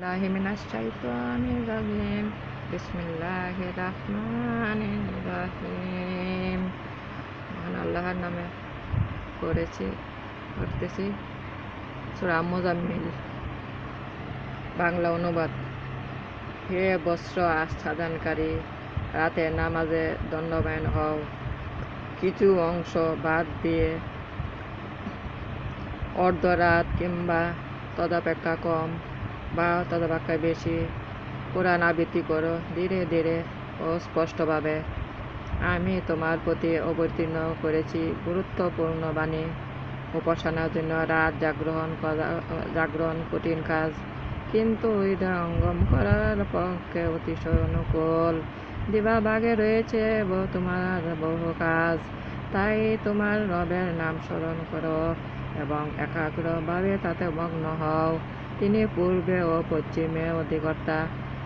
রহিম বিসমিল্লাহ রহমান রহিম মহান আল্লাহর নামে করেছি, করতেছি। সুরা মোজাম্মিল। বাংলা অনুবাদ। হে বস্ত্র আচ্ছাদনকারী, রাতে নামাজে দণ্ডবায়ন হও। কিছু অংশ বাদ দিয়ে অর্ধরাত কিংবা তদাপেক্ষা কম। বা তদাপেক্ষা বেশি কোরআন আবৃত্তি করো, ধীরে ধীরে ও স্পষ্টভাবে। আমি তোমার প্রতি অবতীর্ণ করেছি গুরুত্বপূর্ণ বাণী উপাসনার জন্য রাত জাগ্রহণ করা, জাগরণ কঠিন কাজ। কিন্তু হৃদয়ঙ্গম করার পক্ষে অতিশয় অনুকূল। দিবাভাগে রয়েছে ব- তোমার বহু কাজ। তাই তোমার রবের নাম স্মরণ করো এবং একাগ্রভাবে তাতে মগ্ন হও। তিনি পূর্বে ও পশ্চিমে অধিকর্তা,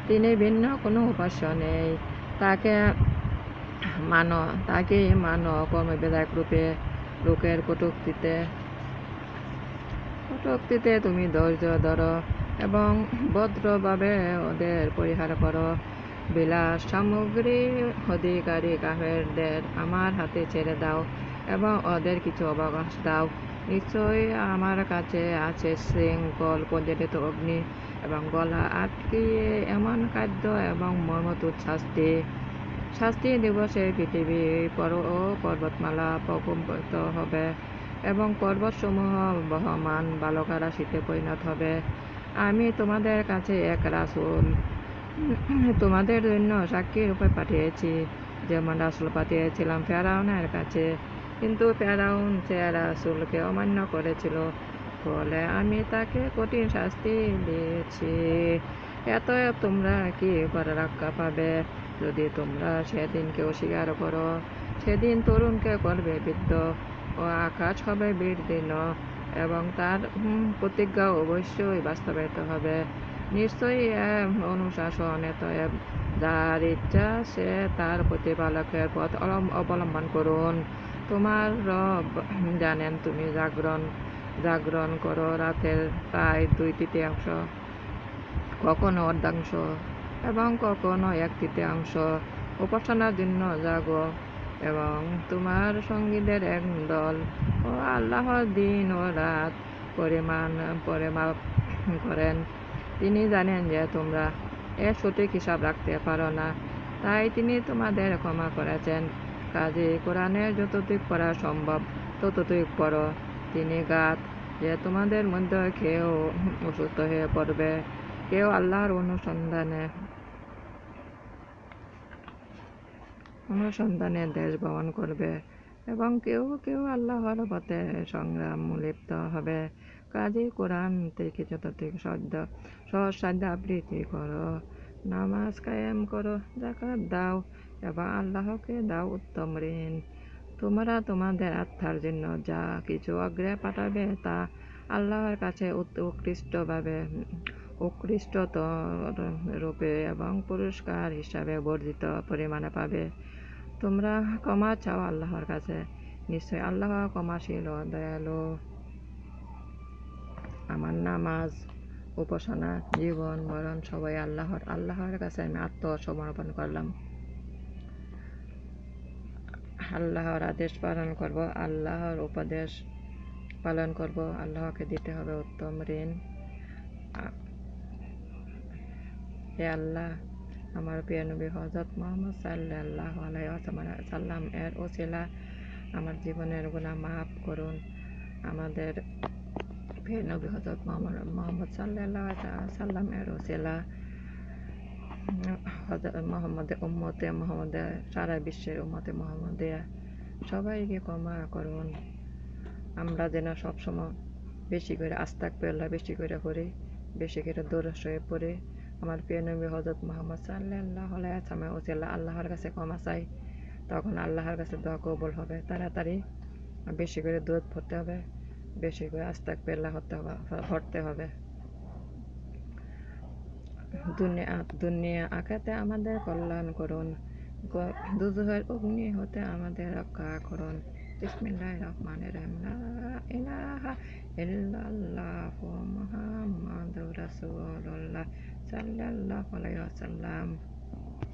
তিনি ভিন্ন কোনো উপাস্য নেই। তাকে মানো তাকেই মানো কর্মবিধায়ক রূপে, লোকের কটুক্তিতে। কটুক্তিতে তুমি ধৈর্য ধরো এবং ভদ্রভাবে ওদের পরিহার করো। বিলাস, সামগ্রী অধিকারী কাফেরদের আমার হাতে ছেড়ে দাও এবং ওদের কিছু অবকাশ দাও। নিশ্চয়ই আমার কাছে আছে শৃঙ্খল পর্যটিত অগ্নি এবং গলা আটকিয়ে এমন খাদ্য এবং মর্মতুদ শাস্তি। শাস্তি দিবসে পৃথিবী পর ও পর্বতমালা প্রকম্পিত হবে এবং পর্বতসমূহ বহমান, বালকারা শীতে পরিণত হবে। আমি তোমাদের কাছে এক রাসুল। তোমাদের জন্য সাক্ষী রূপে পাঠিয়েছি। যেমন রাসুল পাঠিয়েছিলাম ফেরাউনের কাছে। কিন্তু ফেরাউন সে রাসুলকে অমান্য করেছিল ফলে আমি তাকে কঠিন শাস্তি দিয়েছি। এত তোমরা কি করে রক্ষা পাবে? যদি তোমরা সেদিনকে অস্বীকার করো, সেদিন তরুণকে করবে বৃদ্ধ ও আকাশ হবে বিদীর্ণ এবং তার প্রতিজ্ঞা অবশ্যই বাস্তবায়িত হবে। নিশ্চয়ই অনুশাসন এতএব যার ইচ্ছা, সে তার প্রতিপালকের পথ অবলম্বন করুন। তোমার রব। জানেন তুমি জাগরণ জাগরণ করো রাতের প্রায় দুই তৃতীয়াংশ, কখনো অর্ধাংশ এবং কখনো এক তৃতীয়াংশ। উপাসনার জন্য জাগো এবং তোমার সঙ্গীদের এক দল ও আল্লাহর দিন ও রাত পরিমাণ পরিমাপ করেন। তিনি জানেন যে তোমরা এর সঠিক হিসাব রাখতে পারো না, তাই তিনি তোমাদের ক্ষমা করেছেন। কাজে কোরআনের যতটুক পড়া সম্ভব, ততটুক পড়ো। তিনি গাত যে তোমাদের মধ্যে কেউ অসুস্থ হয়ে পড়বে, কেউ আল্লাহর অনুসন্ধানে অনুসন্ধানে দেশ ভ্রমণ করবে এবং কেউ কেউ আল্লাহর পথে সংগ্রাম লিপ্ত হবে। কাজে কোরআন থেকে যতটুক সদ্য সহজ সাধ্য আবৃত্তি করো, নামাজ কায়েম করো জাকাত দাও এবং আল্লাহকে দাও উত্তম ঋণ। তোমরা তোমাদের আত্মার জন্য যা কিছু অগ্রে পাঠাবে তা আল্লাহর কাছে উৎকৃষ্টভাবে, উৎকৃষ্টতর রূপে এবং পুরস্কার হিসাবে বর্ধিত পরিমাণে পাবে। তোমরা ক্ষমা চাও আল্লাহর কাছে। নিশ্চয় আল্লাহ ক্ষমাশীল ও দয়ালু। আমার নামাজ, উপাসনা, জীবন, মরণ সবাই আল্লাহর। আল্লাহর কাছে আমি আত্মসমর্পণ করলাম। আল্লাহর আদেশ পালন করব, আল্লাহর উপদেশ পালন করব। আল্লাহকে দিতে হবে উত্তম ঋণ। হে আল্লাহ, আমার প্রিয় নবী হজরত মোহাম্মদ সাল্লাহ সাল্লাম এর ওসিলা আমার জীবনের গুণা মাফ করুন। আমাদের প্রিয় নবী হজরত মোহাম্মদ মোহাম্মদ সাল্লাহ সাল্লাম এর ওসিলা হজরত মোহাম্মদের উম্মতে, মোহাম্মদে, সারা বিশ্বের উম্মতে মোহাম্মদে সবাইকে ক্ষমা করুন। আমরা যেন সবসময় বেশি করে আস্তাক পেল্লা বেশি করে করি বেশি করে দৌড়স হয়ে পড়ে। আমার প্রিয় নবী হজরত মোহাম্মদ সাল্লাহ সাল্লাম ওসিল্লা আল্লাহর কাছে ক্ষমা চাই। তখন আল্লাহর কাছে দোয়া কবুল হবে। তাড়াতাড়ি বেশি করে দুধ ভরতে হবে, বেশি করে আস্তাক পেল্লা হতে হবে ভরতে হবে। দুনিয়া আখাতে আমাদের কল্যাণ করুন দুজহের অগ্নি হতে আমাদের রক্ষা করুন বিসমিল্লাহ রহমান রহিম। লা ইলাহা